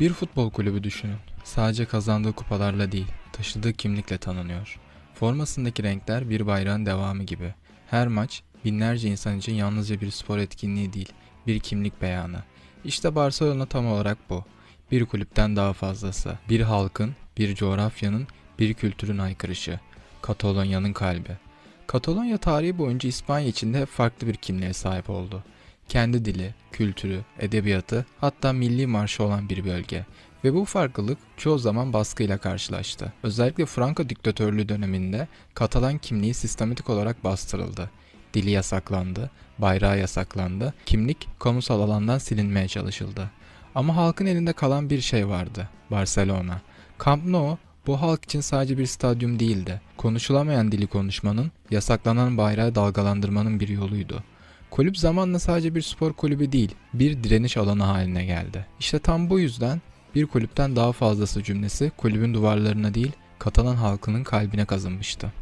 Bir futbol kulübü düşünün. Sadece kazandığı kupalarla değil, taşıdığı kimlikle tanınıyor. Formasındaki renkler bir bayrağın devamı gibi. Her maç binlerce insan için yalnızca bir spor etkinliği değil, bir kimlik beyanı. İşte Barcelona tam olarak bu. Bir kulüpten daha fazlası. Bir halkın, bir coğrafyanın, bir kültürün aykırışı. Katalonya'nın kalbi. Katalonya tarihi boyunca İspanya içinde hep farklı bir kimliğe sahip oldu. Kendi dili, kültürü, edebiyatı hatta milli marşı olan bir bölge. Ve bu farklılık çoğu zaman baskıyla karşılaştı. Özellikle Franco diktatörlüğü döneminde Katalan kimliği sistematik olarak bastırıldı. Dili yasaklandı, bayrağı yasaklandı, kimlik kamusal alandan silinmeye çalışıldı. Ama halkın elinde kalan bir şey vardı, Barcelona. Camp Nou bu halk için sadece bir stadyum değildi. Konuşulamayan dili konuşmanın, yasaklanan bayrağı dalgalandırmanın bir yoluydu. Kulüp zamanla sadece bir spor kulübü değil, bir direniş alanı haline geldi. İşte tam bu yüzden bir kulüpten daha fazlası cümlesi kulübün duvarlarına değil, Katalan halkının kalbine kazınmıştı.